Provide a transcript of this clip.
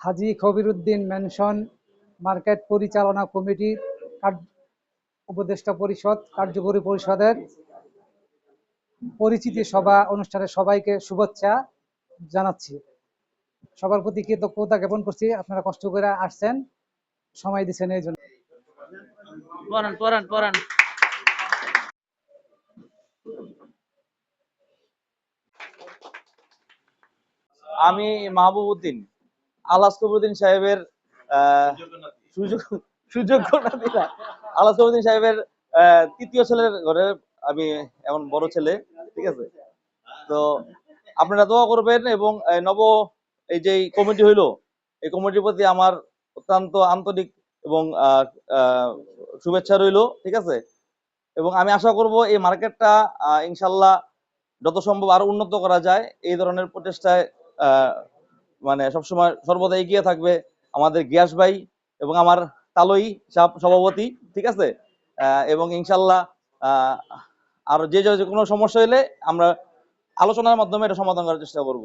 হাজি Khabiruddin mention market পরিচালনা কমিটির কার্য- উপদেষ্টা পরিষদ কার্যকরী পরিষদের পরিচিতি সভা অনুষ্ঠানে সবাইকে শুভেচ্ছা জানাচ্ছি। সবার প্রতি কৃতজ্ঞতা জ্ঞাপন করছি আপনারা কষ্ট করে আসছেন সময় দিচ্ছেন এই জন্য। আমি মাহবুব উদ্দিন আলাস কবুদ্দিন সাহেবের সুযোগ সাহেবের তৃতীয় ছেলের ঘরে আমি এমন বড় ছেলে, ঠিক আছে? তো আপনারা দোয়া করবেন এবং নব, এই যে কমিটি হইল, এই কমিটির প্রতি আমার অত্যন্ত আন্তরিক এবং শুভেচ্ছা রইল, ঠিক আছে? এবং আমি আশা করব এই মার্কেটটা ইনশাল্লাহ যত সম্ভব আরও উন্নত করা যায়। এই ধরনের প্রচেষ্টায় মানে সবসময় সর্বদা এগিয়ে থাকবে আমাদের গ্যাস ভাই এবং আমার তালই সভাপতি, ঠিক আছে এবং ইনশাল্লাহ আর যে যে কোনো সমস্যা হলে আমরা আলোচনার মাধ্যমে এটা সমাধান করার চেষ্টা করব